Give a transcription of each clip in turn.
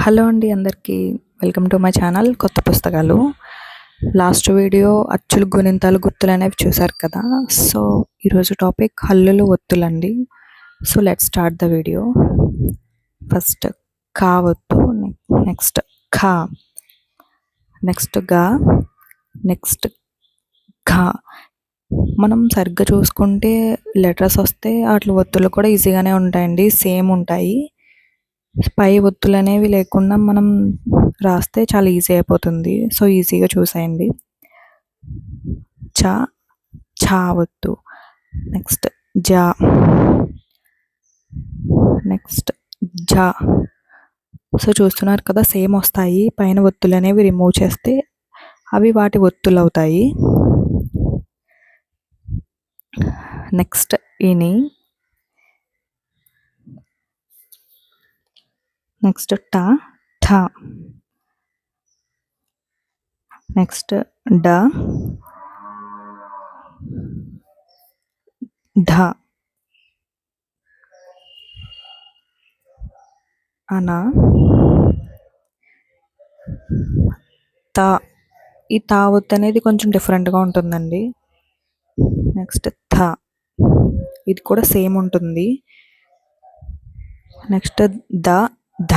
Hello అండి అందరికీ. Welcome to my channel కొత్త పుస్తకాలు. లాస్ట్ వీడియో అచ్చులు గుణింతాలు గుర్తులు అనేవి చూసారు కదా. సో ఈరోజు టాపిక్ హల్లులు ఒత్తులండి. So let start the video. First కా ఒత్తు నెక్స్ట్ ఖా. నెక్స్ట్గా నెక్స్ట్ ఘా. మనం సరిగ్గా చూసుకుంటే లెటర్స్ వస్తే వాటి ఒత్తులు కూడా ఈజీగానే ఉంటాయండి. సేమ్ ఉంటాయి. పై ఒత్తులు అనేవి లేకుండా మనం రాస్తే చాలా ఈజీ అయిపోతుంది. సో ఈజీగా చూసేయండి. చ ఛా ఒత్తు. నెక్స్ట్ జా. నెక్స్ట్ జా. సో చూస్తున్నారు కదా సేమ్ వస్తాయి. పైన ఒత్తులు అనేవి రిమూవ్ చేస్తే అవి వాటి ఒత్తులు అవుతాయి నెక్స్ట్ ఇని. నెక్స్ట్ ట ఠ. నెక్స్ట్ డ. ఢ. అన. త. ఈ తా అనేది కొంచెం డిఫరెంట్గా ఉంటుందండి. నెక్స్ట్ థ. ఇది కూడా సేమ్ ఉంటుంది. Next the. ధ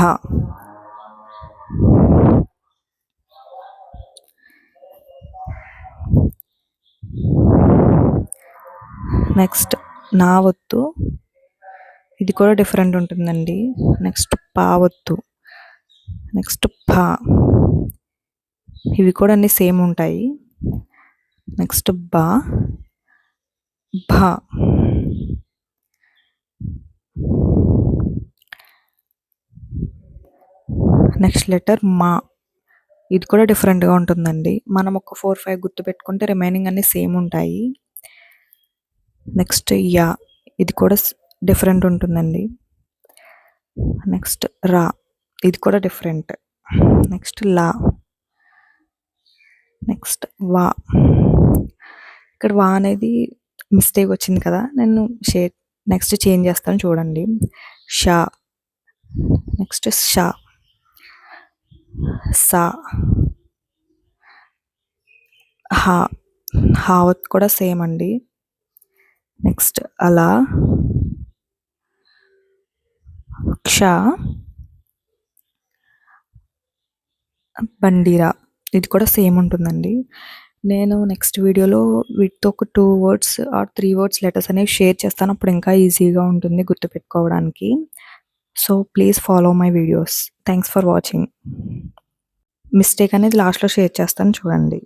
నెక్స్ట్ నా వత్తు. ఇది కూడా డిఫరెంట్ ఉంటుందండి. నెక్స్ట్ పా ఒత్తు నెక్స్ట్ పా. ఇవి కూడా అన్నీ సేమ్ ఉంటాయి. నెక్స్ట్ బా. భా నెక్స్ట్ లెటర్ మా. ఇది కూడా డిఫరెంట్గా ఉంటుందండి. మనం ఒక ఫోర్ ఫైవ్ గుర్తు పెట్టుకుంటే రిమైనింగ్ అన్నీ సేమ్ ఉంటాయి. నెక్స్ట్ యా. ఇది కూడా డిఫరెంట్ ఉంటుందండి. నెక్స్ట్ రా. ఇది కూడా డిఫరెంట్. Next law. నెక్స్ట్ వా. ఇక్కడ వా అనేది మిస్టేక్ వచ్చింది కదా నేను షేర్ నెక్స్ట్ చేంజ్ చేస్తాను చూడండి. షా. నెక్స్ట్ షా. సా. హా. హావత్ కూడా సేమ్ అండి. నెక్స్ట్ అలా. క్ష. బండిరా. ఇది కూడా సేమ్ ఉంటుందండి. నేను నెక్స్ట్ వీడియోలో వీటితో ఒక two words or three words letters అనేవి షేర్ చేస్తాను. అప్పుడు ఇంకా ఈజీగా ఉంటుంది గుర్తుపెట్టుకోవడానికి. So please follow my videos. Thanks for watching. Mistake అనేది లాస్ట్లో షేర్ చేస్తాను చూడండి.